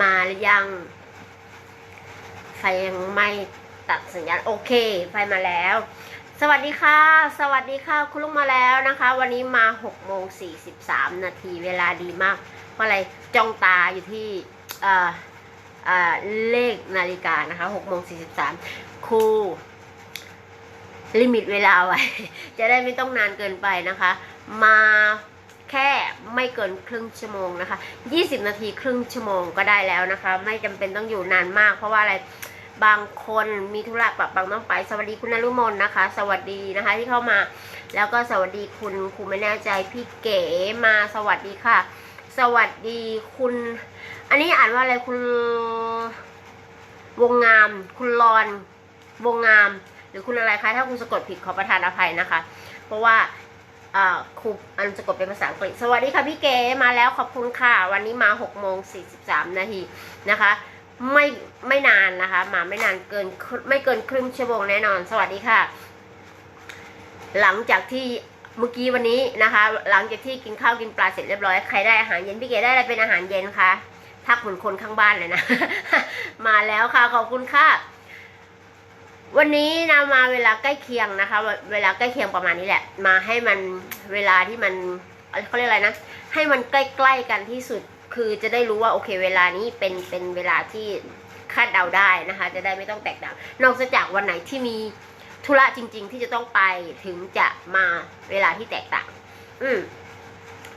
มาหรือยัง ไฟยังไม่ตัดสัญญาณโอเค ไฟมาแล้ว สวัสดีค่ะ สวัสดีค่ะ คุณลุงมาแล้วนะคะ วันนี้มา6โมง43 นาทีเวลาดีมาก เพราะอะไรจ้องตาอยู่ที่เอ่อเอ่อเลขนาฬิกานะคะ6โมง43ครูลิมิตเวลาไว้ จะได้ไม่ต้องนานเกินไปนะคะ มา แค่ไม่เกินครึ่งชั่วโมงนะคะ 20 นาทีครึ่งชั่วโมงก็ได้แล้วนะคะ ไม่จำเป็นต้องอยู่นานมาก เพราะว่าอะไรบางคนมีธุระปะปังต้องไป สวัสดีคุณนรุมนนะคะ สวัสดีนะคะที่เข้ามา แล้วก็สวัสดีคุณครูไม่แน่ใจพี่เก๋มาสวัสดีค่ะ สวัสดีคุณ อันนี้อ่านว่าอะไรคุณวงงาม คุณรอน วงงาม หรือคุณอะไรคะถ้าคุณสะกดผิดขอประทานอภัยนะคะ เพราะว่า ครูอันสะกดเป็นภาษาอังกฤษ สวัสดีค่ะพี่เก๋มาแล้วขอบคุณค่ะ วันนี้มา6โมง43 นาทีนะคะ ไม่ไม่นานนะคะ มาไม่นานเกินไม่เกินครึ่งชั่วโมงแน่นอน สวัสดีค่ะ หลังจากที่เมื่อกี้วันนี้นะคะ หลังจากที่กินข้าวกินปลาเสร็จเรียบร้อยใครได้อาหารเย็นพี่เก๋ได้อะไรเป็นอาหารเย็นคะทักเหมือนคนข้างบ้านเลยนะ มาแล้วค่ะขอบคุณค่ะ วันนี้นะมาเวลาใกล้เคียงนะคะ เวลาใกล้เคียงประมาณนี้แหละ มาให้มันเวลาที่มันเขาเรียกอะไรนะ ให้มันใกล้ๆกันที่สุด คือจะได้รู้ว่าโอเค เวลานี้เป็นเป็นเวลาที่คาดเดาได้นะคะ จะได้ไม่ต้องแตกต่าง นอกจากวันไหนที่มีธุระจริง ๆ ที่จะต้องไปถึงจะมาเวลาที่แตกต่าง อืม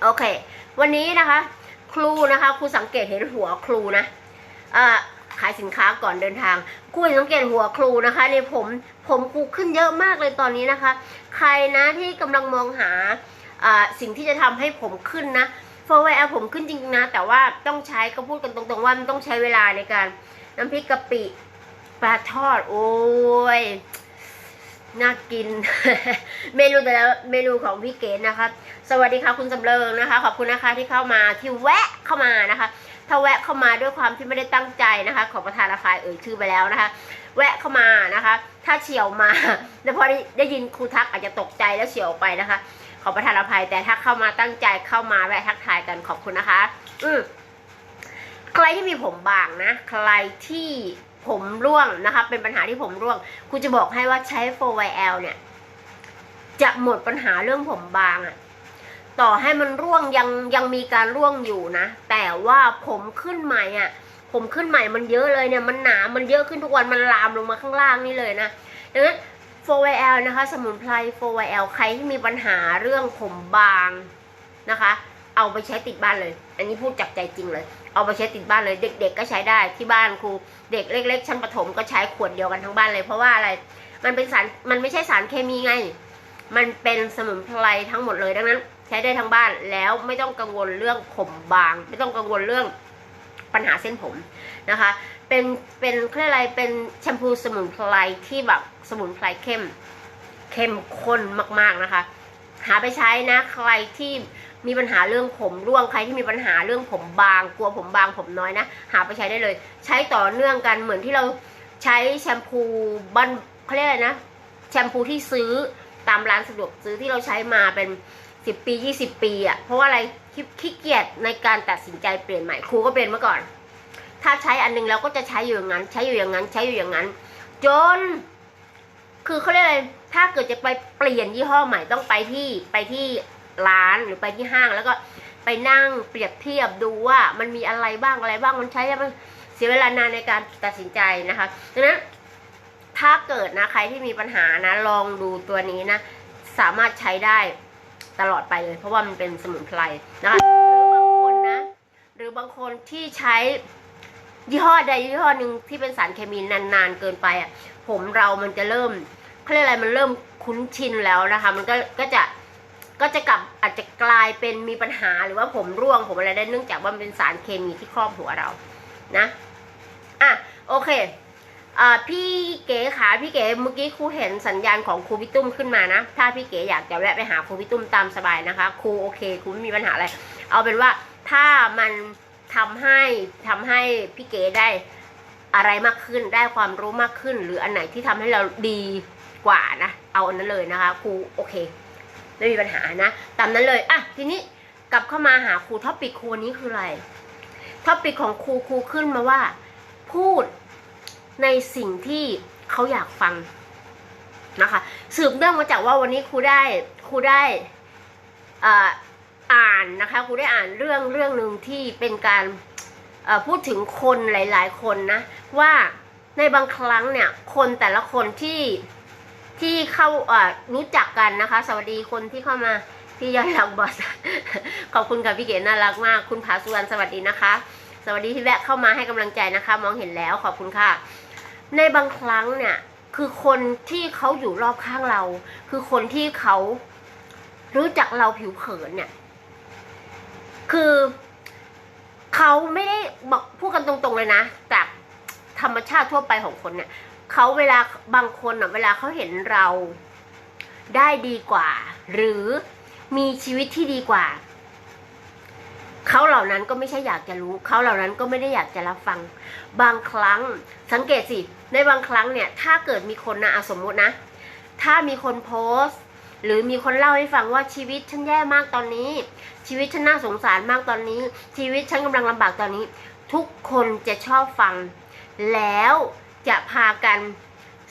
โอเค วันนี้นะคะ ครูนะคะครูสังเกตเห็นหัวครูนะ เอ่อ ขายสินค้าก่อนเดินทางคุยสังเกตหัวครูนะคะในผมผมครูขึ้นเยอะมากเลยตอนนี้นะคะ ใครนะที่กำลังมองหาสิ่งที่จะทำให้ผมขึ้นนะโฟร์ไวเอผมขึ้นจริงๆนะ แต่ว่าต้องใช้ก็พูดกันตรงๆว่ามันต้องใช้เวลาในการน้ำพริกกะปิปลาทอด โอ้ย น่ากิน เมนูแต่ละเมนูของพี่เก๋นะคะสวัสดีค่ะคุณสำเริงนะคะ ขอบคุณนะคะที่เข้ามาที่แวะเข้ามานะคะ ถ้าแวะเข้ามาด้วยความที่ไม่ได้ตั้งใจนะคะ ขอประทานอภัยเอ่ยชื่อไปแล้วนะคะ แวะเข้ามานะคะ ถ้าเฉียวมาแต่พอได้ได้ยินครูทักอาจจะตกใจแล้วเฉียวไปนะคะ ขอประทานอภัยแต่ถ้าเข้ามาตั้งใจเข้ามาแวะทักทายกันขอบคุณนะคะ อืใครที่มีผมบางนะ ใครที่ ผมร่วงนะคะ เป็นปัญหาที่ผมร่วงครูจะบอกให้ว่าใช้ 4YL เนี่ย จะหมดปัญหาเรื่องผมบางอะต่อให้มันร่วงยังยังมีการร่วงอยู่นะ แต่ว่าผมขึ้นใหม่อะผมขึ้นใหม่มันเยอะเลยเนี่ย มันหนา มันเยอะขึ้นทุกวันมันลามลงมาข้างล่างนี่เลยนะดังนั้น 4YL นะคะ สมุนไพร 4YL ใครที่มีปัญหาเรื่องผมบางนะคะ เอาไปใช้ติดบ้านเลย อันนี้พูดจากใจจริงเลย เอาไปใช้ติดบ้านเลย เด็ก ๆ ก็ใช้ได้ที่บ้านครู เด็กเล็ก ๆ ชั้นประถมก็ใช้ขวดเดียวกันทั้งบ้านเลย เพราะว่าอะไร มันเป็นสาร มันไม่ใช่สารเคมีไง มันเป็นสมุนไพรทั้งหมดเลย ดังนั้น ใช้ได้ทั้งบ้านแล้วไม่ต้องกังวลเรื่องผมบาง ไม่ต้องกังวลเรื่องปัญหาเส้นผมนะคะ เป็น เป็นเครื่องอะไร เป็นแชมพูสมุนไพรที่แบบสมุนไพรเข้ม เข้มข้นมากๆนะคะ หาไปใช้นะ ใครที่ มีปัญหาเรื่องผมร่วงใครที่มีปัญหาเรื่องผมบาง กลัวผมบางผมน้อยนะ หาไปใช้ได้เลย ใช้ต่อเนื่องกันเหมือนที่เราใช้แชมพูบ้านเขาเรียกอะไรนะ แชมพูที่ซื้อตามร้านสะดวกซื้อที่เราใช้มาเป็นสิบปียี่สิบปีอะ่ะเพราะว่าอะไรขี้ขี้เกียจในการตัดสินใจเปลี่ยนใหม่ครูก็เป็นเมื่อก่อน ถ้าใช้อันหนึงเราก็จะใช้อยู่อย่างนั้น ใช้อยู่อย่างนั้น ใช้อยู่อย่างนั้น จน คือเขาเรียกอะไรถ้าเกิดจะไปเปลี่ยนยี่ห้อใหม่ต้องไปที่ไปที่ ร้านหรือไปที่ห้างแล้วก็ไปนั่งเปรียบเทียบดูว่ามันมีอะไรบ้างอะไรบ้างมันใช้มันเสียเวลานานในการตัดสินใจนะคะดังนั้นถ้าเกิดนะใครที่มีปัญหานะลองดูตัวนี้นะ สามารถใช้ได้ตลอดไปเลย เพราะว่ามันเป็นสมุนไพรนะคะหรือบางคนนะ หรือบางคนที่ใช้ยี่ห้อใดยี่ห้อหนึ่งที่เป็นสารเคมีนานๆเกินไปอะผมเรามันจะเริ่มเขาเรียกอะไรมันเริ่มคุ้นชินแล้วนะคะ มันก็ก็จะ ก็จะกลับอาจจะกลายเป็นมีปัญหาหรือว่าผมร่วงผมอะไรได้เนื่องจากว่ามันเป็นสารเคมีที่ครอบหัวเรานะอะโอเคอ่าพี่เก๋ขาพี่เก๋เมื่อกี้ครูเห็นสัญญาณของครูพี่ตุ้มขึ้นมานะ ถ้าพี่เก๋อยากจะแวะไปหาครูพี่ตุ้มตามสบายนะคะครูโอเคครูไม่มีปัญหาอะไร เอาเป็นว่าถ้ามันทำให้ทำให้พี่เก๋ได้อะไรมากขึ้นได้ความรู้มากขึ้น หรืออันไหนที่ทำให้เราดีกว่านะ เอาอันนั้นเลยนะคะครูโอเค ไม่มีปัญหานะ ตามนั้นเลย อะ ทีนี้กลับเข้ามาหาครูท็อปิกครูนี้คืออะไร ท็อปิกของครูครูขึ้นมาว่า พูดในสิ่งที่เขาอยากฟังนะคะ สืบเนื่องมาจากว่าวันนี้ครูได้ครูได้อ่านนะคะครูได้อ่านเรื่องเรื่องหนึ่งที่เป็นการพูดถึงคนหลาย ๆ คนนะว่าในบางครั้งเนี่ยคนแต่ละคนที่ ที่เข้าอ่อรู้จักกันนะคะ สวัสดีคนที่เข้ามาพี่ยอดรักบอส ขอบคุณค่ะพี่เก๋น่ารักมาก คุณผาสุวรรณสวัสดีนะคะ สวัสดีที่แวะเข้ามาให้กำลังใจนะคะ มองเห็นแล้วขอบคุณค่ะ ในบางครั้งเนี่ยคือคนที่เขาอยู่รอบข้างเรา คือคนที่เขารู้จักเราผิวเผินเนี่ย คือเขาไม่ได้บอกพูดกันตรงๆเลยนะจากธรรมชาติทั่วไปของคนเนี่ย เขาเวลาบางคนอะเวลาเขาเห็นเราได้ดีกว่า หรือมีชีวิตที่ดีกว่า เขาเหล่านั้นก็ไม่ใช่อยากจะรู้ เขาเหล่านั้นก็ไม่ได้อยากจะรับฟัง บางครั้งสังเกตสิ ในบางครั้งเนี่ย ถ้าเกิดมีคนนะอสมมุตินะ ถ้ามีคนโพสต์ หรือมีคนเล่าให้ฟังว่าชีวิตฉันแย่มากตอนนี้ ชีวิตฉันน่าสงสารมากตอนนี้ ชีวิตฉันกำลังลำบากตอนนี้ ทุกคนจะชอบฟัง แล้ว จะพากัน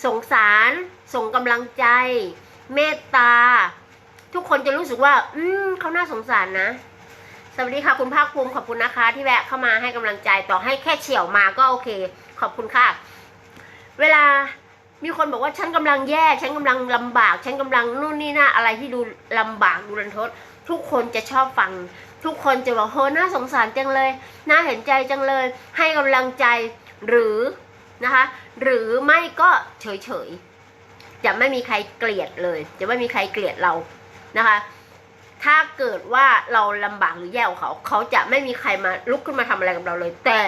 สงสารส่งกำลังใจ เมตตา ทุกคนจะรู้สึกว่า อืมเขาน่าสงสารนะ สวัสดีค่ะคุณภาคภูมิขอบคุณนะคะ ที่แวะเข้ามาให้กำลังใจต่อให้แค่เฉียวมาก็โอเค ขอบคุณค่ะ เวลามีคนบอกว่าฉันกำลังแย่ ฉันกำลังลำบาก ฉันกำลังนู่นนี่นั่นอะไรที่ดูลำบากดูรันทด ทุกคนจะชอบฟัง ทุกคนจะบอกโหน่าสงสารจังเลย น่าเห็นใจจังเลย ให้กำลังใจหรือ นะคะ หรือไม่ก็เฉยเฉยๆจะไม่มีใครเกลียดเลย จะไม่มีใครเกลียดเรานะคะ ถ้าเกิดว่าเราลำบากหรือแย่กว่าเขา เขาจะไม่มีใครมาลุกขึ้นมาทำอะไรกับเราเลย แต่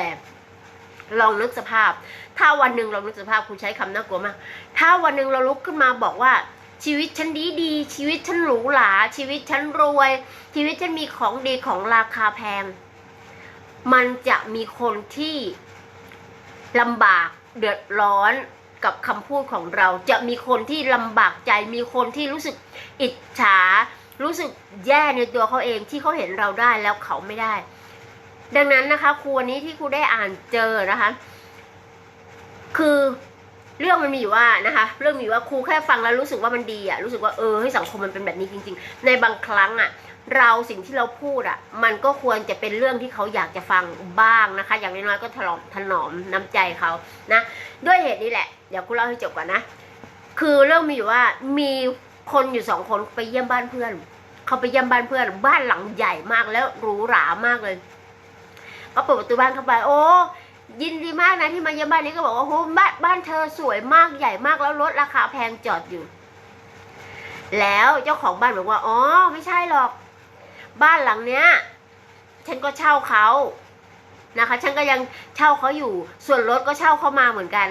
ลองนึกสภาพ ถ้าวันหนึ่งเรานึกสภาพคุณใช้คำน่ากลัวมาก ถ้าวันหนึ่งเราลุกขึ้นมาบอกว่าชีวิตฉันดีดี ชีวิตฉันหรูหรา ชีวิตฉันรวย ชีวิตฉันมีของดีของราคาแพง มันจะมีคนที่ ลำบากเดือดร้อนกับคำพูดของเรา จะมีคนที่ลำบากใจ มีคนที่รู้สึกอิจฉา รู้สึกแย่ในตัวเขาเองที่เขาเห็นเราได้แล้วเขาไม่ได้ ดังนั้นนะคะครูวันนี้ที่ครูได้อ่านเจอนะคะ คือเรื่องมันมีอยู่ว่านะคะ เรื่องมีว่าครูแค่ฟังแล้วรู้สึกว่ามันดีอะรู้สึกว่าเออให้สังคมมันเป็นแบบนี้จริง ๆ ในบางครั้งอะ เราสิ่งที่เราพูดอะมันก็ควรจะเป็นเรื่องที่เขาอยากจะฟังบ้างนะคะ อย่างน้อยๆก็ถนอมถนอมน้ำใจเขานะ ด้วยเหตุนี้แหละ เดี๋ยวครูเล่าให้จบก่อนนะ คือเรื่องมีอยู่ว่ามีคนอยู่สองคนไปเยี่ยมบ้านเพื่อน เขาไปเยี่ยมบ้านเพื่อน บ้านหลังใหญ่มากแล้วหรูหรามากเลย ก็เปิดประตูบ้านเข้าไป โอ้ยินดีมากนะที่มาเยี่ยมบ้านนี้ก็บอกว่าโอ้บ้านบ้านเธอสวยมากใหญ่มากแล้วรถราคาแพงจอดอยู่ แล้วเจ้าของบ้านบอกว่า อ๋อ ไม่ใช่หรอก บ้านหลังเนี้ย ฉันก็เช่าเขานะคะ ฉันก็ยังเช่าเขาอยู่ ส่วนรถก็เช่าเขามาเหมือนกัน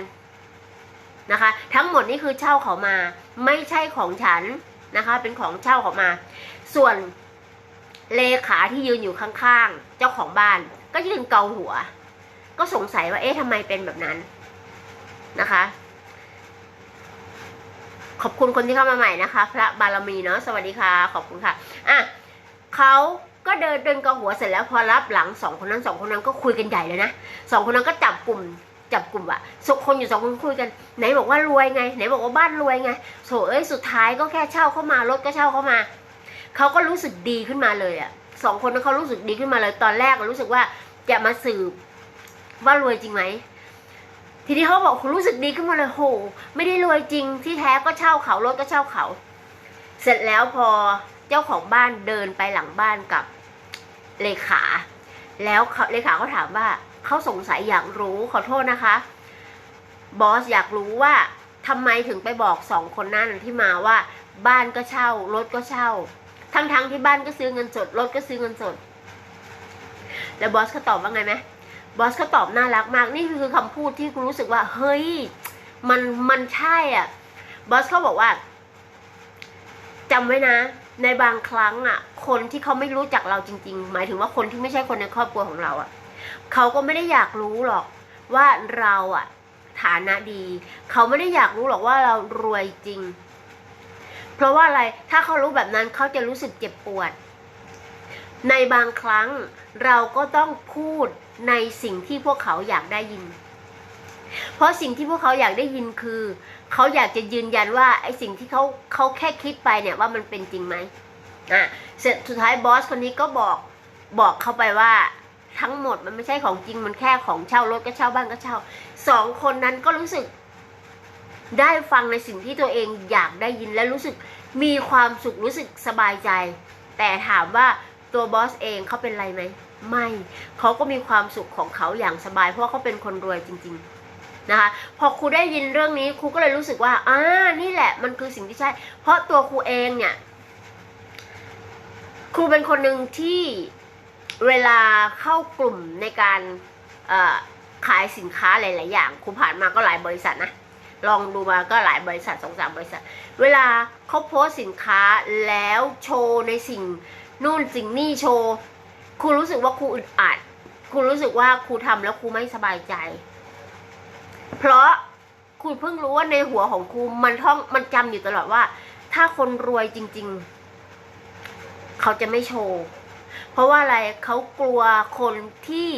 นะคะ ทั้งหมดนี่คือเช่าเขามา ไม่ใช่ของฉันนะคะ เป็นของเช่าเขามา ส่วนเลขาที่ยืนอยู่ข้างๆ เจ้าของบ้าน ก็ยืนเกาหัว ก็สงสัยว่า เอ๊ะทำไมเป็นแบบนั้นนะคะ ขอบคุณคนที่เข้ามาใหม่นะคะ พระบารมีเนาะ สวัสดีค่ะ ขอบคุณค่ะ อะ เขาก็เดินเดินเกาหัวเสร็จแล้วพอรับหลังสองคนนั้นสองคนนั้นก็คุยกันใหญ่เลยนะสองคนนั้นก็จับกลุ่มจับกลุ่มอะสองคนอยู่สองคนคุยกันไหนบอกว่ารวยไงไหนบอกว่าบ้านรวยไงโถเอ้ยสุดท้ายก็แค่เช่าเข้ามารถก็เช่าเข้ามาเขาก็รู้สึกดีขึ้นมาเลยอะสองคนนั้นเขารู้สึกดีขึ้นมาเลยตอนแรกรู้สึกว่าจะมาสืบว่ารวยจริงไหมทีนี้เขาบอกรู้สึกดีขึ้นมาเลยโหไม่ได้รวยจริงที่แท้ก็เช่าเขารถก็เช่าเขา เสร็จแล้วพอ เจ้าของบ้านเดินไปหลังบ้านกับเลขา แล้วเลขาเขาถามว่าเขาสงสัยอยากรู้ขอโทษนะคะบอสอยากรู้ว่าทำไมถึงไปบอกสองคนนั้นที่มาว่าบ้านก็เช่ารถก็เช่า ทั้งๆที่บ้านก็ซื้อเงินสดรถก็ซื้อเงินสด แล้วบอสเขาตอบว่าไงไหมบอสเขาตอบน่ารักมากนี่คือคำพูดที่รู้สึกว่า เฮ้ย มันมันใช่อะบอสเขาบอกว่าจำไว้นะ ในบางครั้งอะ คนที่เขาไม่รู้จักเราจริง ๆ หมายถึงว่าคนที่ไม่ใช่คนในครอบครัวของเราอะเขาก็ไม่ได้อยากรู้หรอกว่าเราอะ ฐานะดี เขาไม่ได้อยากรู้หรอกว่าเรารวยจริง เพราะว่าอะไรถ้าเขารู้แบบนั้นเขาจะรู้สึกเจ็บปวด ในบางครั้งเราก็ต้องพูดในสิ่งที่พวกเขาอยากได้ยิน เพราะสิ่งที่พวกเขาอยากได้ยินคือ เขาอยากจะยืนยันว่าไอ้สิ่งที่เขาเขาแค่คิดไปเนี่ยว่ามันเป็นจริงไหมอะเสร็จสุดท้ายบอสคนนี้ก็บอกบอกเขาไปว่าทั้งหมดมันไม่ใช่ของจริงมันแค่ของเช่ารถก็เช่าบ้านก็เช่าสองคนนั้นก็รู้สึก ได้ฟังในสิ่งที่ตัวเองอยากได้ยินและรู้สึกมีความสุขรู้สึกสบายใจ แต่ถามว่าตัวบอสเองเขาเป็นไรไหมไม่เขาก็มีความสุขของเขาอย่างสบาย เพราะเขาเป็นคนรวยจริง ๆ นะคะพอครูได้ยินเรื่องนี้ครูก็เลยรู้สึกว่าอ่านี่แหละมันคือสิ่งที่ใช่ เพราะตัวครูเองเนี่ยครูเป็นคนหนึ่งที่เวลาเข้ากลุ่มในการขายสินค้าหลาย ๆ อย่างครูผ่านมาก็หลายบริษัทนะลองดูมาก็หลายบริษัทสองสามบริษัท เวลาเขาโพสสินค้าแล้วโชว์ในสิ่งนู่นสิ่งนี่โชว์ครูรู้สึกว่าครูอึดอัดครูรู้สึกว่าครูทำแล้วครูไม่สบายใจ เพราะครูเพิ่งรู้ว่าในหัวของครูมันท่องมันจำอยู่ตลอดว่า ถ้าคนรวยจริง ๆ เขาจะไม่โชว์ เพราะว่าอะไรเขากลัวคนที่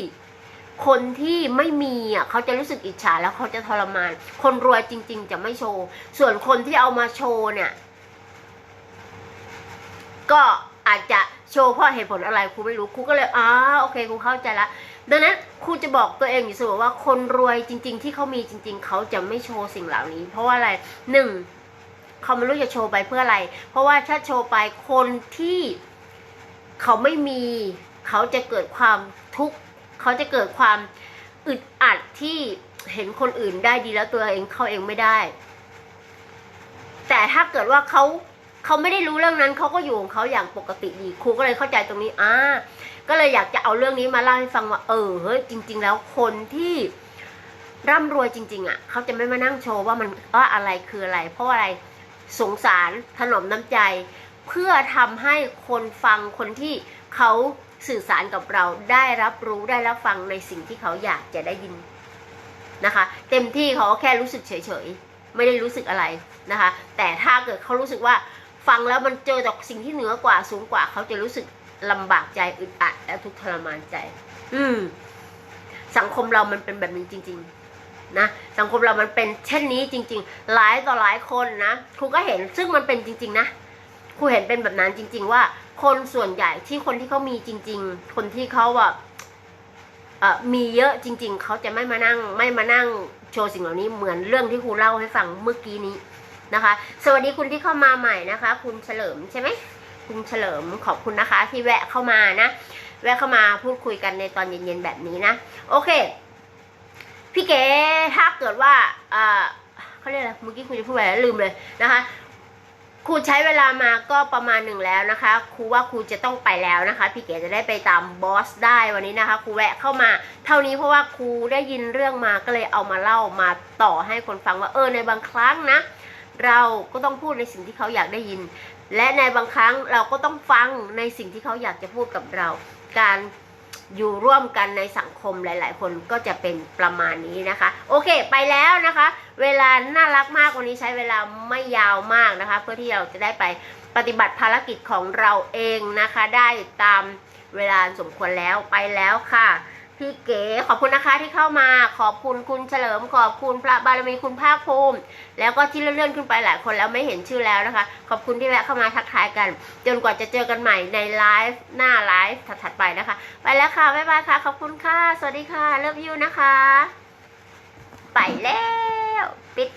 คนที่ไม่มีอะเขาจะรู้สึกอิจฉาแล้วเขาจะทรมาน คนรวยจริง ๆ จะไม่โชว์ ส่วนคนที่เอามาโชว์เนี่ย ก็อาจจะโชว์เพราะเหตุผลอะไรครูไม่รู้ครูก็เลยอ๋อโอเคครูเข้าใจละ ดังนั้นครูจะบอกตัวเองอยู่เสมอว่าคนรวยจริง ๆ ที่เขามีจริง ๆ เขาจะไม่โชว์สิ่งเหล่านี้ เพราะว่าอะไรหนึ่งเขาไม่รู้จะโชว์ไปเพื่ออะไร เพราะว่าถ้าโชว์ไปคนที่เขาไม่มีเขาจะเกิดความทุกข์เขาจะเกิดความอึดอัดที่เห็นคนอื่นได้ดีแล้วตัวเองเขาเองไม่ได้ แต่ถ้าเกิดว่าเขาเขาไม่ได้รู้เรื่องนั้นเขาก็อยู่ของเขาอย่างปกติดีครูก็เลยเข้าใจตรงนี้อ่า ก็เลยอยากจะเอาเรื่องนี้มาเล่าให้ฟังว่า เออเฮ้ยจริง ๆ แล้วคนที่ร่ำรวยจริง ๆ อะ เขาจะไม่มานั่งโชว์ว่ามันว่าอะไรคืออะไร เพราะอะไรสงสารถนอมน้ำใจ เพื่อทำให้คนฟังคนที่เขาสื่อสารกับเราได้รับรู้ได้รับฟังในสิ่งที่เขาอยากจะได้ยินนะคะ เต็มที่เขาแค่รู้สึกเฉยๆไม่ได้รู้สึกอะไรนะคะ แต่ถ้าเกิดเขารู้สึกว่าฟังแล้วมันเจอจากสิ่งที่เหนือกว่าสูงกว่าเขาจะรู้สึก ลำบากใจอึดอัดและทุกข์ทรมานใจ อืม สังคมเรามันเป็นแบบนี้จริง ๆ นะ สังคมเรามันเป็นเช่นนี้จริง ๆ หลายต่อหลายคนนะครูก็เห็นซึ่งมันเป็นจริง ๆ นะครูเห็นเป็นแบบนั้นจริง ๆ ว่า คนส่วนใหญ่ที่คนที่เขามีจริง ๆ คนที่เขาแบบมีเยอะจริง ๆ เขาจะไม่มานั่ง ไม่มานั่งโชว์สิ่งเหล่านี้เหมือนเรื่องที่ครูเล่าให้ฟังเมื่อกี้นี้นะคะ สวัสดีคุณที่เข้ามาใหม่นะคะ คุณเฉลิมใช่ไหม คุณเฉลิมขอบคุณนะคะ ที่แวะเข้ามานะ แวะเข้ามาพูดคุยกันในตอนเย็นๆแบบนี้นะ โอเค พี่เก๋ถ้าเกิดว่าเออเขาเรียกอะไรเมื่อกี้ครูจะพูดอะไรแล้วลืมเลยนะคะครูใช้เวลามาก็ประมาณหนึ่งแล้วนะคะครูว่าครูจะต้องไปแล้วนะคะ พี่เก๋จะได้ไปตามบอสได้วันนี้นะคะครูแวะเข้ามา เท่านี้เพราะว่าครูได้ยินเรื่องมาก็เลยเอามาเล่ามาต่อให้คนฟังว่าเออในบางครั้งนะ เราก็ต้องพูดในสิ่งที่เขาอยากได้ยิน และในบางครั้งเราก็ต้องฟังในสิ่งที่เขาอยากจะพูดกับเรา การอยู่ร่วมกันในสังคมหลาย ๆ คนก็จะเป็นประมาณนี้นะคะ โอเคไปแล้วนะคะ เวลาน่ารักมากวันนี้ใช้เวลาไม่ยาวมากนะคะ เพื่อที่เราจะได้ไปปฏิบัติภารกิจของเราเองนะคะ ได้ตามเวลาสมควรแล้วไปแล้วค่ะ พี่เก๋ขอบคุณนะคะที่เข้ามาขอบคุณคุณเฉลิมขอบคุณพระบารมีคุณภาคภูมิ แล้วก็ที่เลื่อนขึ้นไปหลายคนแล้วไม่เห็นชื่อแล้วนะคะ ขอบคุณที่แวะเข้ามาทักทายกัน จนกว่าจะเจอกันใหม่ในไลฟ์หน้าไลฟ์ถัดๆไปนะคะ ไปแล้วค่ะ บ๊ายบายค่ะ ขอบคุณค่ะ สวัสดีค่ะเลิฟยูนะคะ ไปแล้ว ปิด